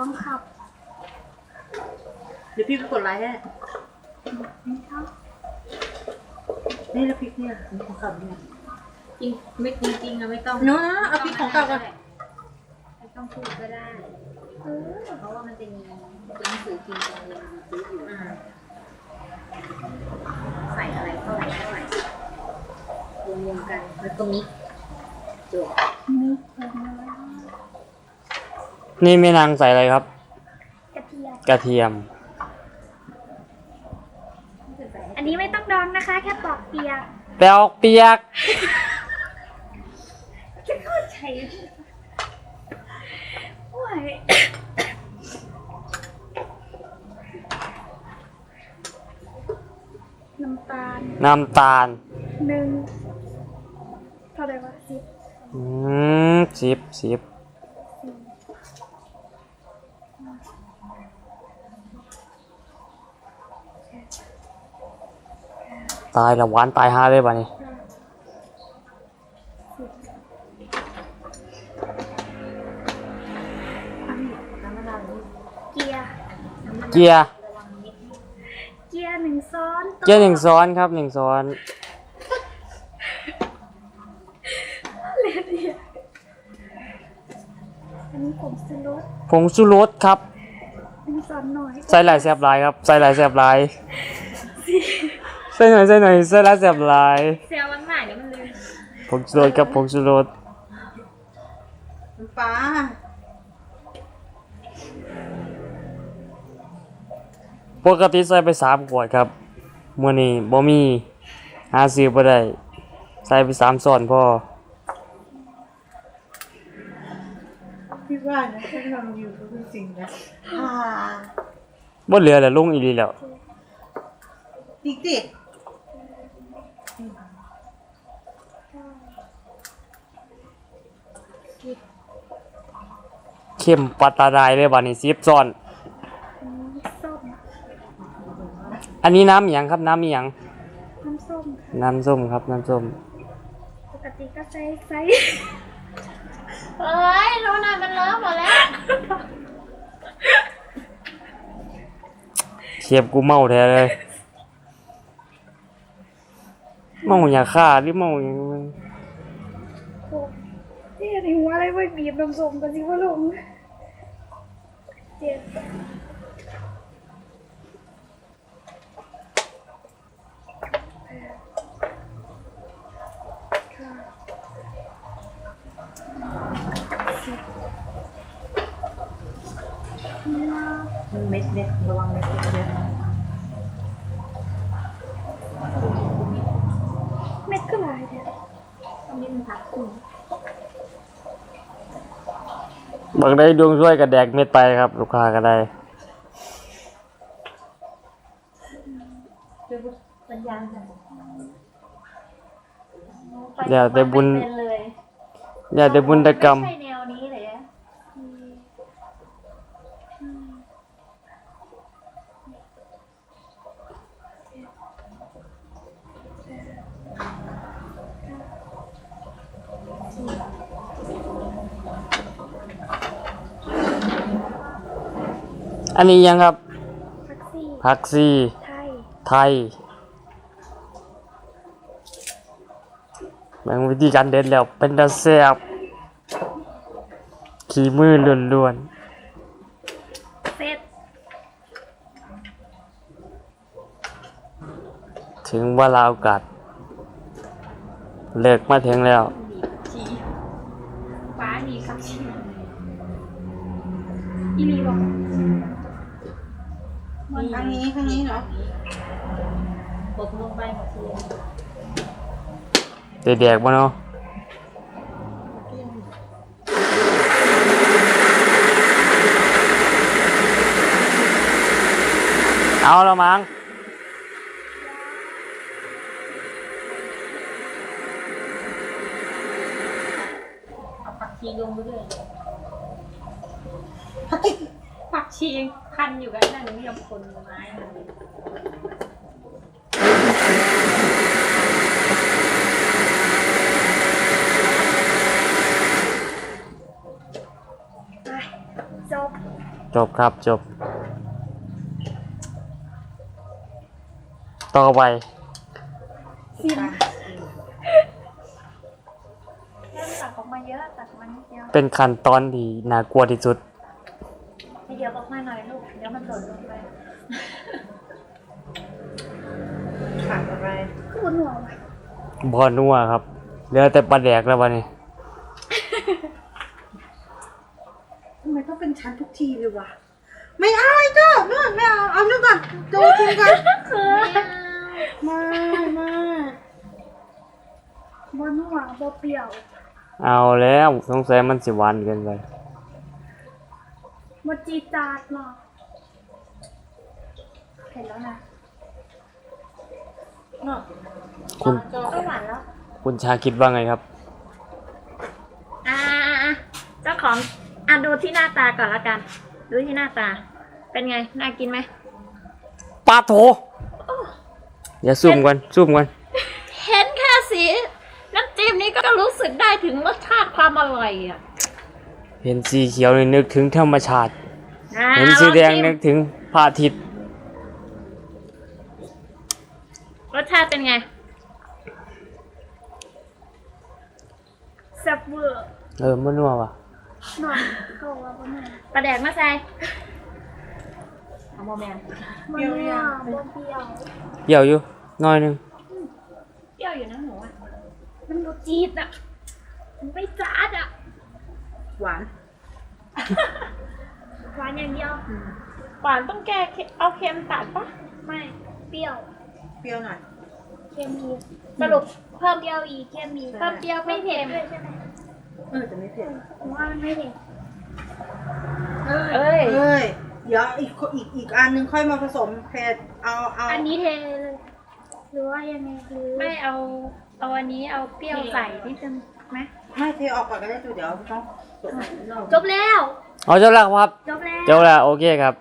ต้องขับเดี๋ยวพี่ไปกดไลค์ให้นี่ครับนี่แล้วพริกเนี่ยมีของเก่าเนี่ยจริงไม่จริงจริงๆอะไม่ต้องเนาะเอาพริกของเก่าก่อนไม่ต้องพูดก็ได้ เออเพราะว่ามันจะมีเป็นหนังสือพิมพ์ตรงนี้ซื้ออยู่อ่าใส่อะไรเข้าไปเท่าไหร่รวมๆกันแล้วก็มิกซ์จบนี่เพิ่มมาแล้ว นี่แม่นางใส่อะไรครับ กระเทียม กระเทียม อันนี้ไม่ต้องดองนะคะ แค่ปอกเปียกแปลออกเปียก จะเข้าใจโอ้ยน้ำตาลน้ำตาล หนึ่งเท่าไหร่วะสิบ อืมสิบสิบ ตายละหวานตายหาเลยบ่นี่น้ำมะนาวนี่เกียร์เกียร์ระวังนิดเกียร์หนึ่งซ้อนเกียร์หนึ่งซ้อนครับหนึ่งซ้อนเลนเดียอันนี้ผมซื้อรถผงชูรสครับหนึ่งซ้อนหน่อยใส่หลายแซบหลายครับใส่หลายแซบหลายใส่หน่อยใส่หน่อยใส่หลายแซบหลายเซลวันใหม่เนี่ยมันลืมผงชูรสครับผงชูรสน้ำปลาปกติใส่ไปสามขวดครับมื้อนี้บ่มีหาซื้อบ่ได้ใส่ไปสามซ้อนพอพี่ว่านะถ้าเราอยู่ก็เป็นสิ่งนะอ่าบ่เหลือแล้วลงอีหลีแล้วจริงดิ เข้มปัตตาไดเลยบัดนี้10ซ้อนอันนี้ส้มอันนี้น้ำอิหยังครับ น้ำอิหยัง น้ำส้มน้ำส้มครับ น้ำส้ม ปกติก็ใช้ใช้เอ้ยโรนามันเลอะหมดแล้ว เชียบกูเมาแท้เลย เมาอย่าฆ่าหรือเมาอย่างไร โอ้ที่ในหัวอะไรไว้บีบน้ำส้มกันสิว่าลง เจ็บค่ะสิบห้ามันเบางได้ดวงช่วยกับแดกเม็ดไปครับ ลูกค้าก็ได้คือปัญญาจังอย่าแต่บุญไม่เป็นเลยอย่าได้บุญตกรรม ไม่ใช่แนวนี้เลยอะ อันนี้ยังครับแท็กซี่พักซี่ไทยไทยแบ่งวิธีการเด็ดแล้วเป็นตาแซ่บขี่มือล้วนเซ็ตๆถึงเว่าลาโอกาสเลิกมาถึงแล้ว ชีฟ้ามีครับชีอีลีบอก ข้างนี้ข้างนี้เหรอกดลงไปหมดเลยแดกๆบ่เนาะเอาแล้วมั้งเอาผักชีลงไปด้วย ผักชียังคันอยู่กันนั่นหนูไม่ยอมคนไม้มันไปจบจบครับจบ ต่อไปสิ้นเริ่มตักออกมาเยอะตักออกมานิดเดียวเป็นขั้นตอนที่น่ากลัวที่สุด ให้เดี๋ยวออกมาหน่อยลูกเดี๋ยวมันหล่นลงไปขาดอะไรก็บนหัวว่ะบอนัวครับเหลือแต่ปลาแดกแล้ววันนี้ ทำไมต้องเป็นชั้นทุกทีเลยวะ ไม่เอาไอ้เจ้าเนื่อไม่เอา เอาเนื่อก่อนโจจริงกันไม่ไม่บนหัวบ่เปรี้ยว เอาแล้วสงสัยมันสิหวานเกินไป บ่จีดจาดเนาะเห็นแล้วนะเนาะคุณโจก็หวานแล้ว คุณชาคิดว่าไงครับอ่าอ่าอ่าเจ้าของอะดูที่หน้าตาก่อนละกัน ดูที่หน้าตา เป็นไง น่ากินไหมปลาโถอย่าซุ่มกันซุ่มกันเห็นแค่สีน้ำจิ้มนี่ก็รู้สึกได้ถึงรสชาติความอร่อยอะ เห็นสีเขียวนี่นึกถึงธรรมชาติ อ่าเห็นสีแดงลอนึชิกถึงพระอาทิตย์มรสชาติเป็นไงแซ่บเวอร์เออมันนัวว่ะหน่อยเขาว่าบ่แม่นปลาแดกมาใส่เอาโมแมนบ่เปรี้ยวบ่เปรี้ยวเปรี้ยวอยู่น้อยหนึงเปรี้ยวอยู่นะหนูอะมันบ่จีดอะมันไม่จาดอะ หวาน หวานอย่างเดียว หวานต้องแก้เค็มเอาเค็มตัดปะไม่ เปรี้ยว เปรี้ยวหน่อย เค็มอีกสรุปเพิ่มเปรี้ยวอีกเค็มอีกเพิ่มเปรี้ยวไม่เพิ่มเผ็เค็ดมด้วยใช่ไหมเออแต่ไม่เผ็ดผมว่ามันไม่เผ็ดเอ้ย เอ้ย เดี๋ยวอีกอีกอีกอันนึงค่อยมาผสมเผ็ดเอาเอาอันนี้เทเลยหรือว่ายังไงหรือไม่เอาเอาอันนี้เอาเปรี้ยวใส่นิดนึงไหม ไม่เทออกก่อนก็ได้ดูเดี๋ยวต้องจบแล้ว เอาเจ้าละครับ จบแล้วเจ้าละโอเคครับ